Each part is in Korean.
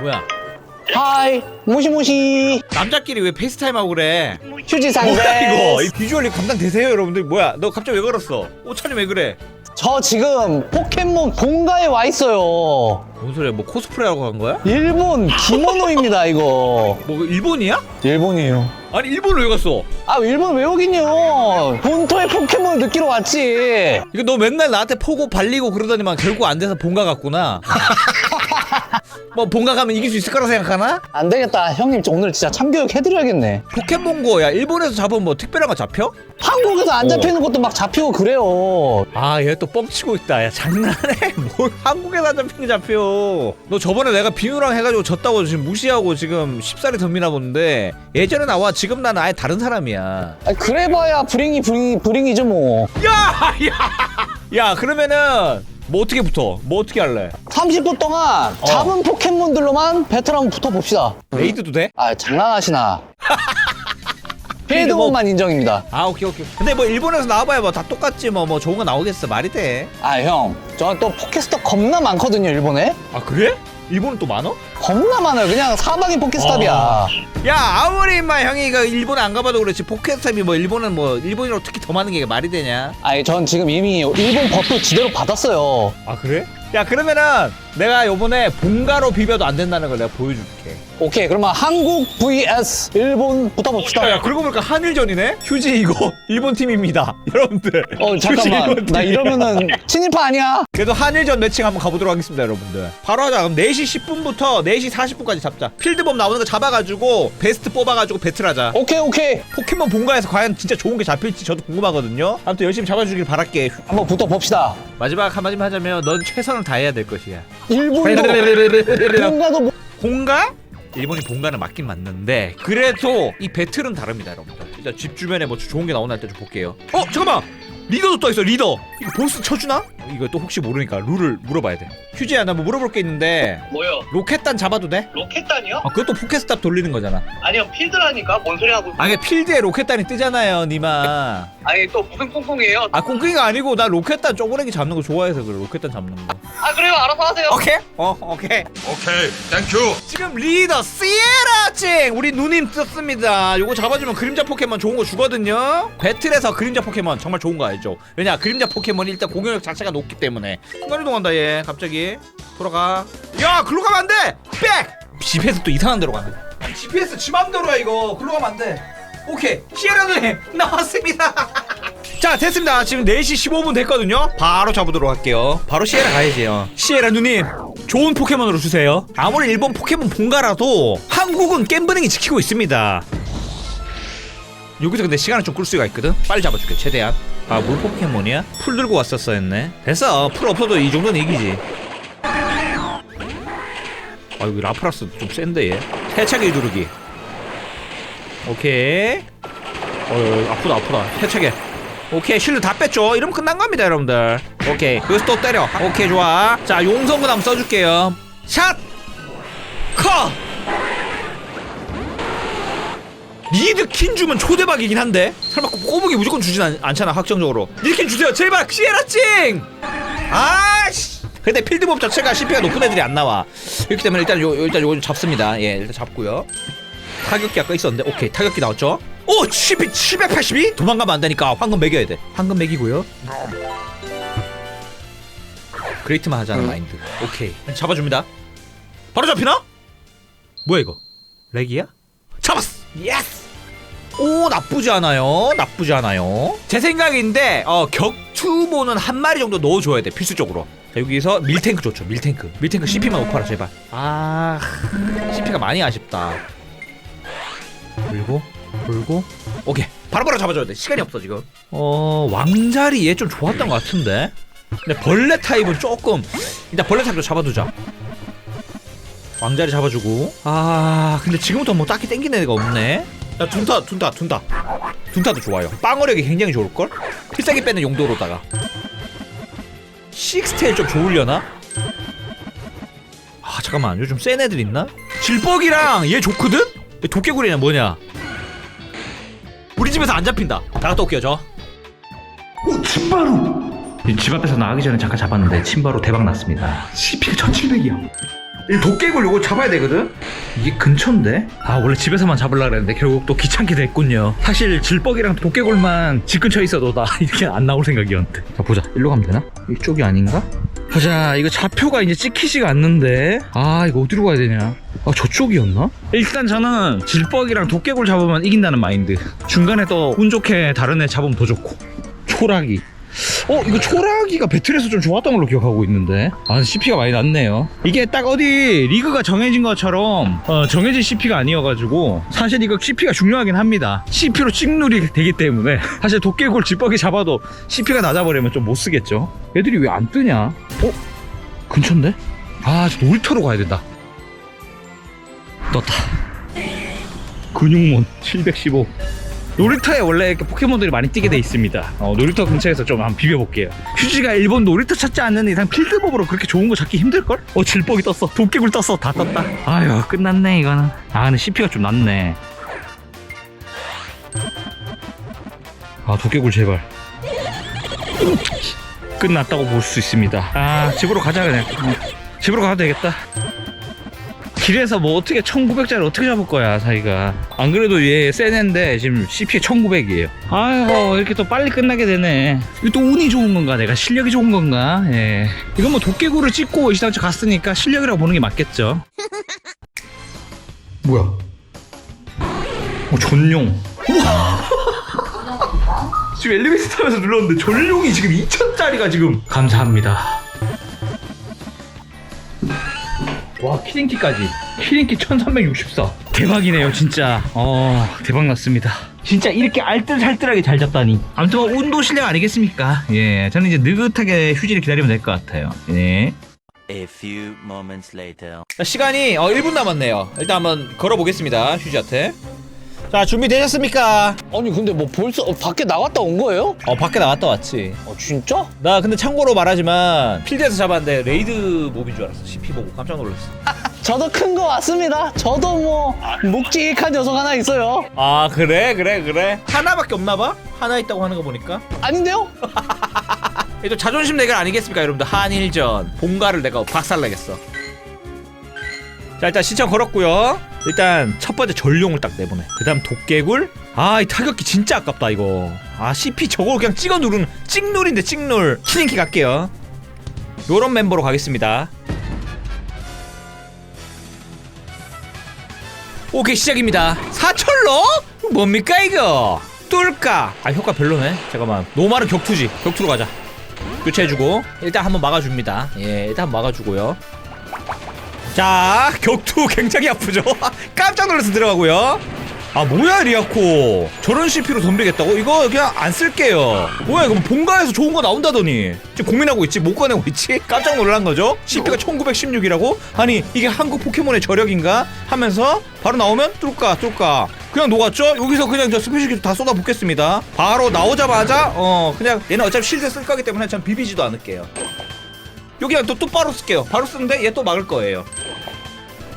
뭐야? 하이 모시모시 남자끼리 왜 페이스타임 하고 그래? 휴지 뭐야 이거? 이 비주얼이 감당되세요 여러분들? 뭐야? 너 갑자기 왜 걸었어? 오찬이 왜 그래? 저 지금 포켓몬 본가에 와 있어요 뭔 소리야? 뭐 코스프레하고 간 거야? 일본 기모노입니다 이거 뭐 일본이야? 일본이에요 아니 일본을 왜 갔어? 아 일본 왜 오긴요 본토의 포켓몬을 느끼러 왔지 이거 너 맨날 나한테 포고 발리고 그러더니만 결국 안 돼서 본가 갔구나. 뭐 본가 가면 이길 수 있을 거라 생각하나? 안 되겠다 형님 저 오늘 진짜 참교육 해드려야겠네 포켓몬고야 일본에서 잡으면 뭐 특별한 거 잡혀? 한국에서 안 어. 잡히는 것도 막 잡히고 그래요 아 얘 또 뻥치고 있다 야 장난해? 뭘 한국에서 안 잡힌 게 잡혀 너 저번에 내가 비누랑 해가지고 졌다고 지금 무시하고 지금 쉽사리 덤비나 보는데 예전에 나와 지금 나는 아예 다른 사람이야 아, 그래봐야 브링이 브링이 브링이죠 뭐 야! 야! 야 그러면은 뭐 어떻게 붙어? 뭐 어떻게 할래? 30분 동안 어. 잡은 포켓몬들로만 배틀 한번 붙어봅시다 레이드도 돼? 아 장난하시나 필드몬만 인정입니다 아 오케이 오케이 근데 뭐 일본에서 나와봐야 뭐 다 똑같지 뭐 뭐 좋은 거 나오겠어 말이 돼 아 형 저는 또 포켓스톱 겁나 많거든요 일본에 아 그래? 일본은 또 많어? 겁나 많아요 그냥 사방이 포켓스톱이야 어. 야 아무리 인마 형이 이거 일본 안 가봐도 그렇지 포켓스탑이 뭐 일본은 뭐 일본이랑 특히 더 많은 게 말이 되냐 아니 전 지금 이미 일본 법도 지대로 받았어요 아 그래? 야 그러면은 내가 요번에 본가로 비벼도 안 된다는 걸 내가 보여줄게. 오케이 그러면 한국 vs 일본 붙어봅시다. 야, 야 그러고 보니까 한일전이네? 휴지 이거 일본 팀입니다 여러분들. 어 잠깐만. 나 팀. 이러면은 친일파 아니야? 그래도 한일전 매칭 한번 가보도록 하겠습니다 여러분들. 바로 하자. 그럼 4시 10분부터 4시 40분까지 잡자. 필드범 나오는 거 잡아가지고 베스트 뽑아가지고 배틀하자. 오케이 오케이. 포켓몬 본가에서 과연 진짜 좋은 게 잡힐지 저도 궁금하거든요. 아무튼 열심히 잡아주길 바랄게. 한번 붙어봅시다. 마지막 한마디만 하자면 넌 최선을 다해야 될 것이야. 일본도 뭔가도 뭐... 본가? 일본이 본가는 맞긴 맞는데 그래도 이 배틀은 다릅니다 여러분들. 일단 집 주변에 뭐 좋은 게 나오나 일단 좀 볼게요. 어 잠깐만! 리더도 떠 있어 리더! 이거 보스 쳐주나? 이거 또 혹시 모르니까 룰을 물어봐야 돼. 휴지야 나 뭐 물어볼 게 있는데 뭐요? 로켓단 잡아도 돼? 로켓단이요? 아 그것도 포켓스탑 돌리는 거잖아. 아니요 필드라니까? 뭔 소리 하고 아니 필드에 로켓단이 뜨잖아요 니마 아니 또 무슨 꽁꽁이에요? 아 꽁꽁이가 아니고 나 로켓단 쪼그레기 잡는 거 좋아해서 그래 로켓단 잡는 거. 아 그래요? 알아서 하세요. 오케이? 어 오케이. 오케이, 땡큐. 지금 리더 시에라찡! 우리 누님 떴습니다. 요거 잡아주면 그림자 포켓몬 좋은 거 주거든요. 배틀에서 그림자 포켓몬 정말 좋은 거 알죠? 왜냐 그림자 포켓몬이 일단 공격력 자체가 높기 때문에. 순간이동한다 얘. 갑자기. 돌아가. 야 글로 가면 안돼! 백! 집에서 또 이상한 데로 가네. 아니, GPS 지 맘대로야 이거. 글로 가면 안돼 오케이. 시에라 누님 나왔습니다. 자 됐습니다. 지금 4시 15분 됐거든요. 바로 잡으도록 할게요. 바로 시에라 가야지요. 시에라 누님 좋은 포켓몬으로 주세요. 아무리 일본 포켓몬 본가라도 한국은 겜브링이 지키고 있습니다. 여기서 근데 시간을 좀 끌 수가 있거든. 빨리 잡아줄게 최대한. 아 물 포켓몬이야? 풀 들고 왔었어 했네. 됐어. 풀 없어도 이 정도는 이기지. 아 여기 라프라스 좀 센데 얘. 세차게 누르기 오케이. 어, 어 아프다 아프다. 세차게 오케이 실드 다 뺐죠? 이러면 끝난 겁니다 여러분들. 오케이. 여기서 또 때려. 오케이 좋아. 자 용성근 한번 써줄게요. 샷! 커! 니드킨 주면 초대박이긴 한데? 설마 꼬북이 무조건 주진 않, 않잖아 확정적으로. 니드킨 주세요. 제발 시에라찡! 아씨! 근데 필드몹 자체가 CP가 높은 애들이 안 나와. 그렇기 때문에 일단 요, 요 일단 요거 좀 잡습니다. 예 일단 잡고요 타격기 아까 있었는데 오케이 타격기 나왔죠? 오7 782 도망가면 안 되니까 황금 매겨야 돼. 황금 매기고요. 그레이트만 하자는 마인드. 오케이 잡아줍니다. 바로 잡히나? 뭐야 이거? 렉이야? 잡았어! 예스! 오 나쁘지 않아요. 나쁘지 않아요. 제 생각인데 어 격투모는 한 마리 정도 넣어줘야 돼 필수적으로. 자, 여기서 밀탱크 좋죠 밀탱크. 밀탱크 CP만 높아라 제발. 아 CP가 많이 아쉽다 돌고 돌고. 오케이. 바로바로 잡아줘야 돼. 시간이 없어 지금. 어 왕자리 얘 좀 좋았던 것 같은데. 근데 벌레 타입은 조금 일단 벌레 타입도 잡아두자. 왕자리 잡아주고. 아 근데 지금부터 뭐 딱히 땡기는 애가 없네. 야 둔타 둔타 둔타. 둔타도 좋아요. 빵어력이 굉장히 좋을걸? 필살기 빼는 용도로다가. 식스테일 좀 좋으려나? 아 잠깐만. 요즘 센 애들 있나? 질뻑이랑 얘 좋거든? 얘 도깨구리냐 뭐냐 우리 집에서 안 잡힌다 나갔다 올게요 저집 앞에서 나가기 전에 잠깐 잡았는데 침바로 대박 났습니다. CP가 1700이요. 이 도깨굴 요거 잡아야 되거든? 이게 근처인데? 아 원래 집에서만 잡으려고 그랬는데 결국 또 귀찮게 됐군요 사실 질뻑이랑 도깨굴만 집 근처에 있어도 나 이렇게 안 나올 생각이었는데 자 보자 일로 가면 되나? 이쪽이 아닌가? 보자. 이거 좌표가 이제 찍히지가 않는데. 아 이거 어디로 가야 되냐? 아 저쪽이었나? 일단 저는 질뻑이랑 도깨굴 잡으면 이긴다는 마인드. 중간에 또 운 좋게 다른 애 잡으면 더 좋고. 초라기 어 이거 초라기가 배틀에서 좀 좋았던 걸로 기억하고 있는데. 아 CP가 많이 낮네요. 이게 딱 어디 리그가 정해진 것처럼 어, 정해진 CP가 아니어가지고 사실 이거 CP가 중요하긴 합니다. CP로 찍누리 되기 때문에. 사실 도깨굴 집벅이 잡아도 CP가 낮아버리면 좀 못 쓰겠죠. 애들이 왜 안 뜨냐? 어? 근처인데? 아저 놀이터로 가야 된다. 떴다. 근육몬 715 놀이터에 원래 이렇게 포켓몬들이 많이 뛰게 돼 있습니다. 어, 놀이터 근처에서 좀 한번 비벼볼게요. 휴지가 일본 놀이터 찾지 않는 이상 필드몹으로 그렇게 좋은 거 찾기 힘들걸? 어, 질뻑이 떴어. 도깨굴 떴어. 다 떴다. 아유, 끝났네, 이거는. 아, 근데 CP가 좀 낮네. 아, 도깨굴 제발. 끝났다고 볼 수 있습니다. 아, 집으로 가자, 그냥. 어, 집으로 가도 되겠다. 길에서 뭐 어떻게 1900짜리 어떻게 잡을 거야 사이가. 안 그래도 얘센 애인데 지금 CP 1900이에요. 아이고 이렇게 또 빨리 끝나게 되네. 이거 또 운이 좋은 건가 내가? 실력이 좋은 건가? 예. 이건 뭐 도깨구를 찍고 이시당초 갔으니까 실력이라고 보는 게 맞겠죠. 뭐야? 어 전용. 우와! 지금 엘리베이터 타면서 눌렀는데 전용이 지금 2000짜리가 지금. 감사합니다 와 키링키까지. 키링키 1364 대박이네요 진짜. 어 대박 났습니다. 진짜 이렇게 알뜰살뜰하게 잘 잡다니. 아무튼 뭐 운도 실력 아니겠습니까? 예 저는 이제 느긋하게 휴지를 기다리면 될 것 같아요. 예. A few moments later. 시간이 어 1분 남았네요. 일단 한번 걸어보겠습니다 휴지한테 자 준비되셨습니까? 아니 근데 뭐 벌써 어, 밖에 나갔다 온 거예요? 어 밖에 나갔다 왔지 아 진짜? 나 근데 참고로 말하지만 필드에서 잡았는데 레이드 몹인 줄 알았어 CP 보고 깜짝 놀랐어 저도 큰 거 왔습니다. 저도 뭐 묵직한 녀석 하나 있어요. 아 그래 그래 그래 하나밖에 없나봐? 하나 있다고 하는 거 보니까 아닌데요? 또 자존심 대결 아니겠습니까 여러분들 한일전 본가를 내가 박살내겠어 자 일단 신청 걸었고요. 일단 첫 번째 전룡을 딱 내보내. 그 다음 도깨굴. 아 이 타격기 진짜 아깝다 이거. 아 CP 저걸 그냥 찍어 누르는 찍눌인데 찍눌 키링키 갈게요. 요런 멤버로 가겠습니다. 오케이 시작입니다. 사철로? 뭡니까 이거? 뚫까? 아 효과 별로네. 잠깐만. 노마르 격투지. 격투로 가자. 교체해주고. 일단 한번 막아줍니다. 예 일단 막아주고요 자 격투 굉장히 아프죠? 깜짝 놀라서 들어가고요. 아 뭐야 리아코? 저런 CP로 덤비겠다고? 이거 그냥 안 쓸게요. 뭐야 이거 뭐 본가에서 좋은 거 나온다더니. 지금 고민하고 있지? 못 꺼내고 있지? 깜짝 놀란 거죠? CP가 1916이라고? 아니 이게 한국 포켓몬의 저력인가? 하면서 바로 나오면 뚫까 뚫까. 그냥 녹았죠? 여기서 그냥 저 스페셜 기술 다 쏟아붓겠습니다. 바로 나오자마자 어 그냥 얘는 어차피 실드 쓸 거기 때문에 전 비비지도 않을게요. 여기 또, 또 바로 쓸게요. 바로 쓰는데 얘 또 막을 거예요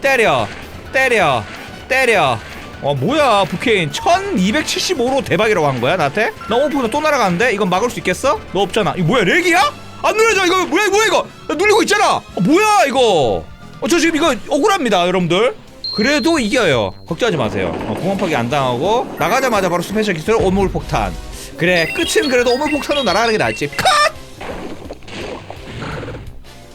때려 때려 때려. 어 뭐야 부케인. 1275로 대박이라고 한 거야 나한테? 나 오픈에서 또 날아가는데? 이건 막을 수 있겠어? 너 없잖아. 이거 뭐야 렉이야? 안 눌러져 이거. 뭐야 뭐야 이거. 나 눌리고 있잖아. 어, 뭐야 이거. 어, 저 지금 이거 억울합니다 여러분들. 그래도 이겨요. 걱정하지 마세요. 어, 공원파기 안 당하고 나가자마자 바로 스페셜 기술 오물 폭탄. 그래 끝은 그래도 오물 폭탄으로 날아가는 게 낫지. 컷!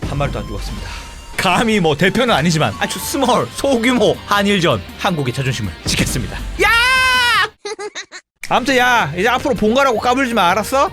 한 마리도 안 죽었습니다. 감히 뭐 대표는 아니지만 아주 스몰 소규모 한일전 한국의 자존심을 지켰습니다. 야! 아무튼 야 이제 앞으로 본가라고 까불지 마 알았어?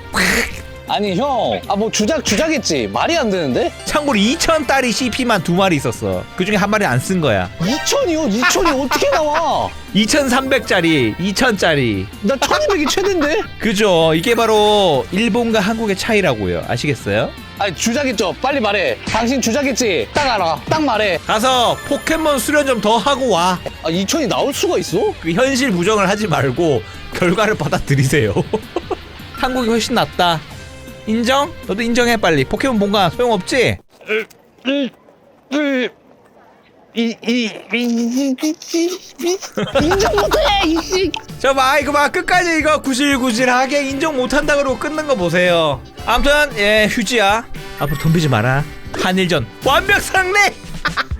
아니 형, 아 뭐 주작 주작했지 말이 안 되는데? 참고로 2천 딸이 CP만 두 마리 있었어. 그 중에 한 마리 안 쓴 거야. 2천이요? 2천이 어떻게 나와? 2,300짜리, 2,000짜리. 나 1200이 최대인데? 그죠? 이게 바로 일본과 한국의 차이라고요. 아시겠어요? 아니 주작했죠. 빨리 말해. 당신 주작했지. 딱 알아. 딱 말해. 가서 포켓몬 수련 좀 더 하고 와. 아 2천이 나올 수가 있어? 그 현실 부정을 하지 말고 결과를 받아들이세요. 한국이 훨씬 낫다. 인정? 너도 인정해 빨리. 포켓몬 본가 소용없지? 인정 못해. 이씨. 저 봐, 이거 봐. 끝까지 이거 구질구질하게 인정 못한다 그러고 끊는 거 보세요. 아무튼 예 휴지야. 앞으로 덤비지 마라. 한일전 완벽 상례.